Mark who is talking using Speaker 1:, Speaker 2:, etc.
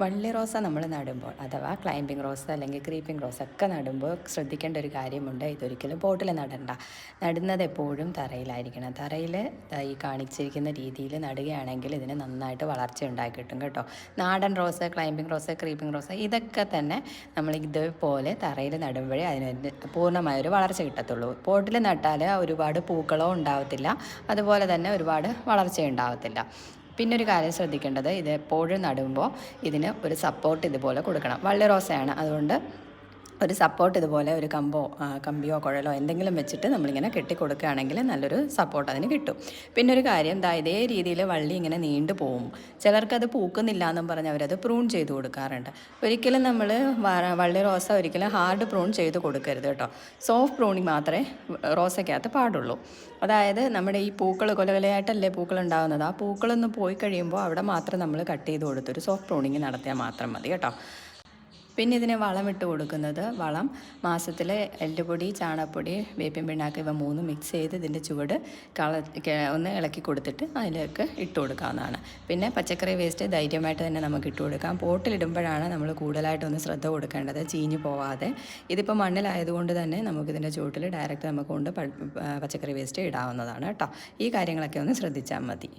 Speaker 1: വള്ളി റോസ നമ്മൾ നടുമ്പോൾ. അഥവാ ക്ലൈമ്പിംഗ് റോസ് അല്ലെങ്കിൽ ക്രീപ്പിംഗ് റോസ് ഒക്കെ നടുമ്പോൾ ശ്രദ്ധിക്കേണ്ട ഒരു കാര്യമുണ്ട്. ഇതൊരിക്കലും പോട്ടിൽ നടണ്ട. നടുന്നത് എപ്പോഴും തറയിലായിരിക്കണം. തറയിൽ ഈ കാണിച്ചിരിക്കുന്ന രീതിയിൽ നടുകയാണെങ്കിൽ ഇതിന് നന്നായിട്ട് വളർച്ച ഉണ്ടാക്കി കിട്ടും. കേട്ടോ നാടൻ rose climbing rose creeping rose ഇതൊക്കെ തന്നെ നമ്മൾ ഇതേപോലെ തറയിൽ നടുമ്പോഴേ അതിന് പൂർണമായൊരു വളർച്ച കിട്ടത്തുള്ളൂ. പോട്ടിൽ നട്ടാൽ ഒരുപാട് പൂക്കളോ ഉണ്ടാവത്തില്ല. അതുപോലെ തന്നെ ഒരുപാട് വളർച്ച ഉണ്ടാവത്തില്ല പിന്നെ ഒരു കാര്യം ശ്രദ്ധിക്കേണ്ടത് ഇത് എപ്പോഴും നടുമ്പോൾ ഇതിന് ഒരു സപ്പോർട്ട് ഇതുപോലെ കൊടുക്കണം. വള്ളി റോസയാണ്. അതുകൊണ്ട് ഒരു സപ്പോർട്ട് ഇതുപോലെ ഒരു കമ്പോ കമ്പിയോ കുഴലോ എന്തെങ്കിലും വെച്ചിട്ട് നമ്മളിങ്ങനെ കെട്ടി കൊടുക്കുകയാണെങ്കിൽ നല്ലൊരു സപ്പോർട്ട് അതിന് കിട്ടും. പിന്നെ ഒരു കാര്യം ദാ ഇതേ രീതിയിൽ വള്ളി ഇങ്ങനെ നീണ്ടു പോകും ചിലർക്കത് പൂക്കുന്നില്ല എന്നും പറഞ്ഞ് അവരത് പ്രൂൺ ചെയ്ത് കൊടുക്കാറുണ്ട്. ഒരിക്കലും നമ്മൾ വള്ളി റോസ ഒരിക്കലും ഹാർഡ് പ്രൂൺ ചെയ്ത് കൊടുക്കരുത് കേട്ടോ. സോഫ്റ്റ് പ്രൂണിങ് മാത്രമേ റോസയ്ക്കകത്ത് പാടുള്ളൂ. അതായത് നമ്മുടെ ഈ പൂക്കൾ കൊലകൊലയായിട്ടല്ലേ പൂക്കൾ ഉണ്ടാകുന്നത് ആ പൂക്കളൊന്ന് പോയി കഴിയുമ്പോൾ അവിടെ മാത്രം നമ്മൾ കട്ട് ചെയ്ത് കൊടുത്തൊരു സോഫ്റ്റ് പ്രൂണിങ് നടത്തിയാൽ മാത്രം മതി കേട്ടോ. പിന്നെ ഇതിന് ഇട്ട് കൊടുക്കുന്നത്. വളം മാസത്തിൽ എല്ലുപൊടി ചാണകപ്പൊടി വേപ്പിൻ പിണ്ണാക്ക് ഇവ മൂന്നും മിക്സ് ചെയ്ത് ഇതിന്റെ ചുവട് കള ഒന്ന് ഇളക്കി കൊടുത്തിട്ട് അതിലേക്ക് ഇട്ട് കൊടുക്കാവുന്നതാണ്. പിന്നെ പച്ചക്കറി വേസ്റ്റ് ധൈര്യമായിട്ട് തന്നെ നമുക്ക് ഇട്ട് കൊടുക്കാം. പോട്ടിലിടുമ്പോഴാണ് നമ്മൾ കൂടുതലായിട്ടൊന്ന് ശ്രദ്ധ കൊടുക്കേണ്ടത് ചീഞ്ഞു പോവാതെ. ഇതിപ്പോൾ മണ്ണിലായതുകൊണ്ട് തന്നെ നമുക്കിതിന്റെ ചുവട്ടിൽ ഡയറക്റ്റ് നമുക്ക് കൊണ്ട് പച്ചക്കറി വേസ്റ്റ് ഇടാവുന്നതാണ് കേട്ടോ. ഈ കാര്യങ്ങളൊക്കെ ഒന്ന് ശ്രദ്ധിച്ചാൽ മതി.